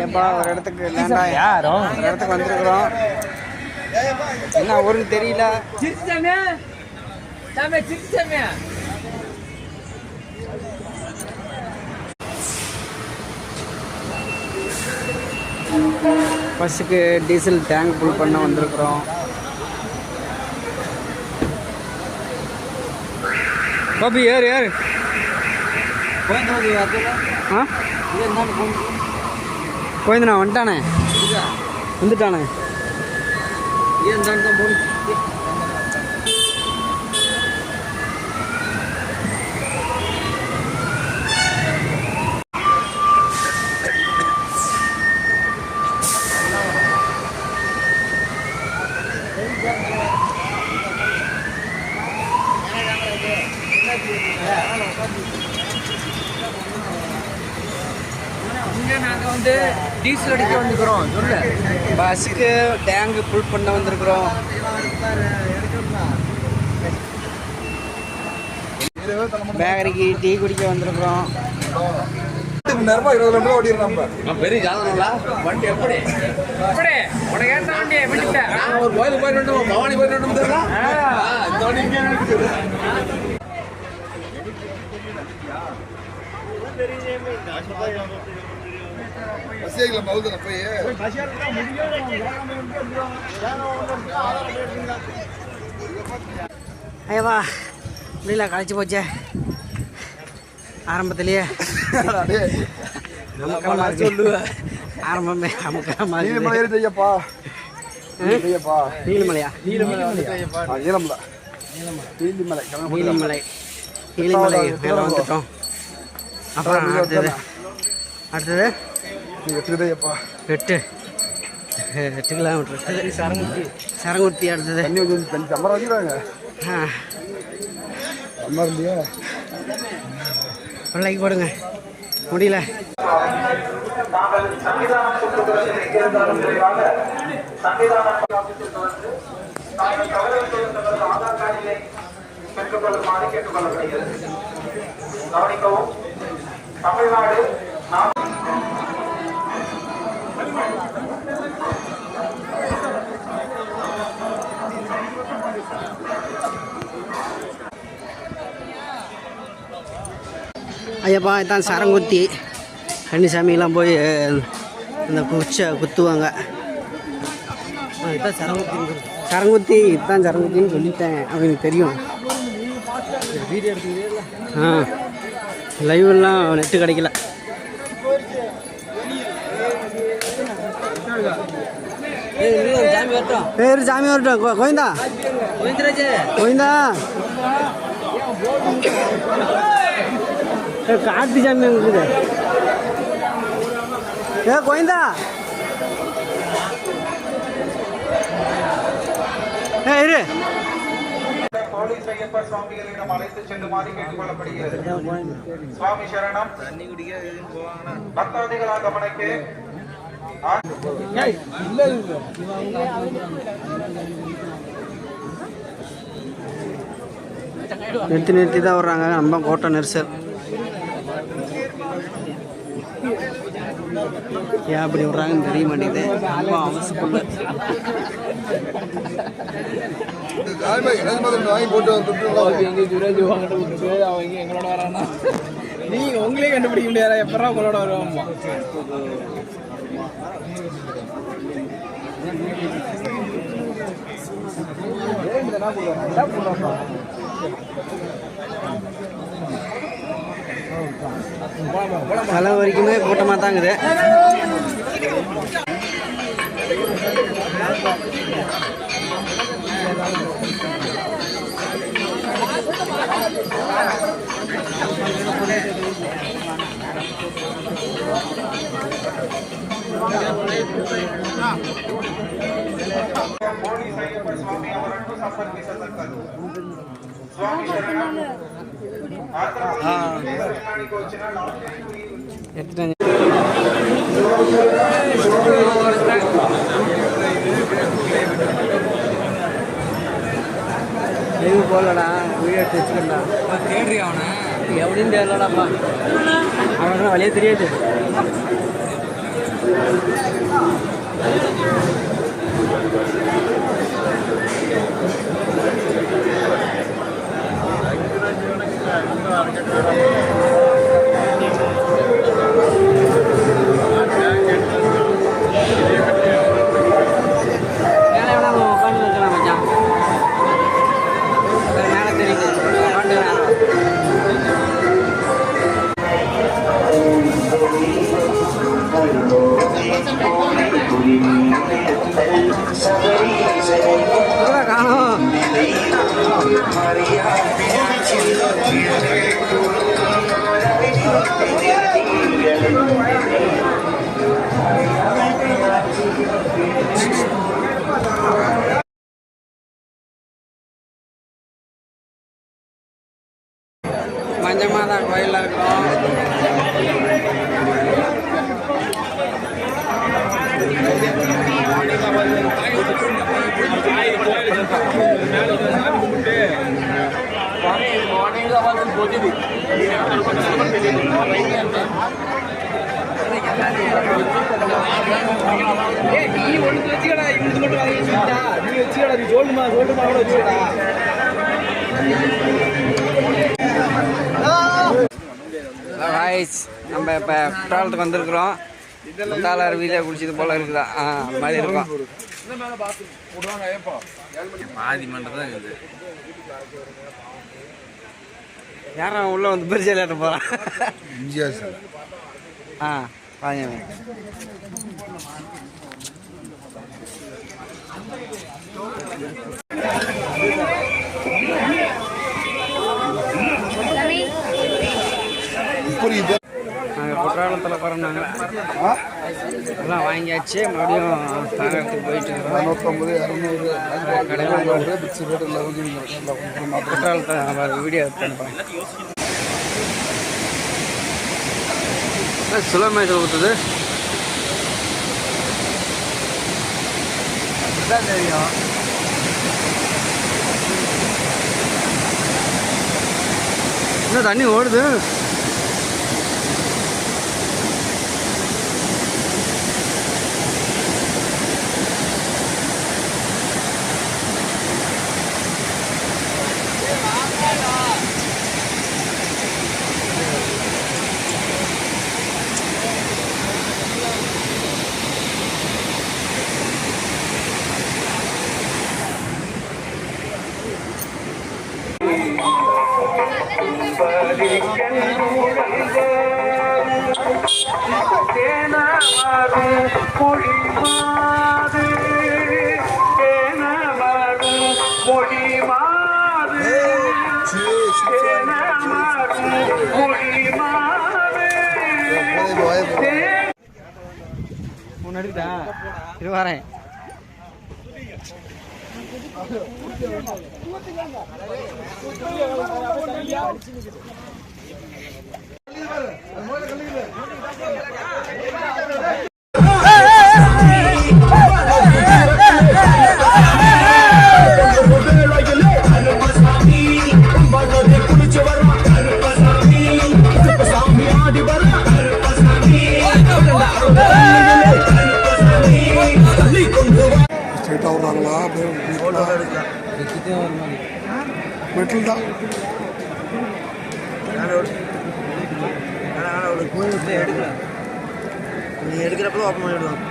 ஏப்பா ஒரு இடத்துக்கு யாரும் ஒரு இடத்துக்கு வந்திருக்கிறோம். என்ன ஊருன்னு தெரியல. பஸ்ஸுக்கு டீசல் டேங்க் ஃபுல் பண்ண வந்திருக்கிறோம். பாபி ஏறு ஏறு. ஆ? கோயந்தண்ணா வந்துட்டானே? வந்துட்டானே? இங்க நாங்க வந்து டீசல் அடிக்க வந்துக்கிறோம் சொல்லு பஸ்ஸுக்கு டேங்க் ஃபுல் பண்ண வந்திருக்கிறோம். பேக்கரிக்கு டீ குடிக்க வந்திருக்கிறோம். பெரிய ஜாதகம்ல வண்டி எப்படி? அப்படி உனக்கு ஏத்த வண்டி விட்டுட்டேன் நான் ஒரு கோயிலுக்கு போயிட்டு வந்துட்டோம், பவானி போயிட்டு இந்த வண்டி இங்கே இருக்குது. ஐயவா முடியல கழிச்சு போச்சே. ஆரம்பத்திலேயே. அமுக்கமா இருக்கு. ஆரம்பமே இருக்கு. நீலிமலையா? நீலிமலை நீலிமலை. மேலே வந்துட்டோம். அப்புறம் அடுத்தது? அடுத்தது? எட்டு எட்டு கிலோமீட்டர் சரங்குத்தி சரங்குத்தி அடுத்தது. ஆ. பிள்ளைக்கு போடுங்க. முடியல. கவனிக்கவும் தமிழ்நாடு ஐயப்பா இதான் சரங்குத்தி. கன்னிசாமிலாம் போய் இந்த குச்சை குத்துவாங்க. இதான் சரங்குத்தி சரங்குத்தி இதுதான் சரங்குத்தின்னு சொல்லிட்டேன் அவங்களுக்கு தெரியும். ஆ. லைவெல்லாம் நெட்டு கிடைக்கல. பேர் சாமி வரட்டும். கோ- கோவிந்தா. காட்டு ஏ, சாமி இருக்குது? ஏ கோவிந்தா ஏ இரு. சுவாமிகளிடம் அழைத்து செல்லுமாறு கேட்டுக்கொள்ளப்படுகிறது சுவாமி சரணம் நிறுத்தி நிறுத்தி தான் வர்றாங்க. நம்ம கோட்டை நெரிசல். ஏன் அப்படி விட்றாங்கன்னு தெரிய மாட்டேங்குது. ரொம்ப அவசரப்படல போட்டு சுரேஷ் வாங்கிட்டு அவங்க எங்களோட வரானா நீங்க உங்களே கண்டுபிடிக்க முடியாதா? எப்படா உங்களோட வருவாம்மா? தலை வரைக்குமே கூட்டமாக தான் இருக்குது ಪೊಲೀಸ್ ಅಯ್ಯಪ್ಪ ಸ್ವಾಮಿ ಅವರನ್ನು ಸಂಪರ್ಕಿಸತಕ್ಕದ್ದು லைவ் போகலடா வீடியோ எடுத்து வச்சுக்கண்டா தேடுறி அவனை எப்படின்னு தெரியலடாப்பா அவனுக்கு வழியே தெரியாது Hola, Carlos. மஞ்சமாதா கோயிலில் இருக்கிறோம் நீ ஒன்று வச்சுக்கடா இவனுக்கு மட்டும் வாங்கி வச்சுக்கிட்டா நீ வச்சுக்கடா நீ கூட வச்சுக்கடா ராய்ஸ் நம்ம இப்போ குற்றாலத்துக்கு வந்திருக்கிறோம். குற்றால அருவியில் குளிச்சது போல இருக்குதா? ஆ மாதிரி இருக்கும். பாதி மண்டை இருக்குது யாரும் உள்ள வந்து பெருசாக விளையாட்டு போகிறான் எம்ஜிஆர் சார். ஆ பாருங்க புரியுது? குற்றாலத்தில் போகிறோம் நாங்கள் எல்லாம் வாங்கியாச்சு. மறுபடியும் தாங்கத்துக்கு போயிட்டு இருக்கிறோம் நூற்றம்பது இரநூறு கடையில் குற்றாலத்தை வீடியோ அனுப்புகிறேன் மேட்ச் ஊற்றுது தெரியும்? என்ன தண்ணி ஓடுது? ஒன்று எடுக்குதா இது வரேன் ஸ்ட்ரைட்டாக நீ எடுக்கிறப்ப ஓப்பன் பண்ணிவிடுவோம்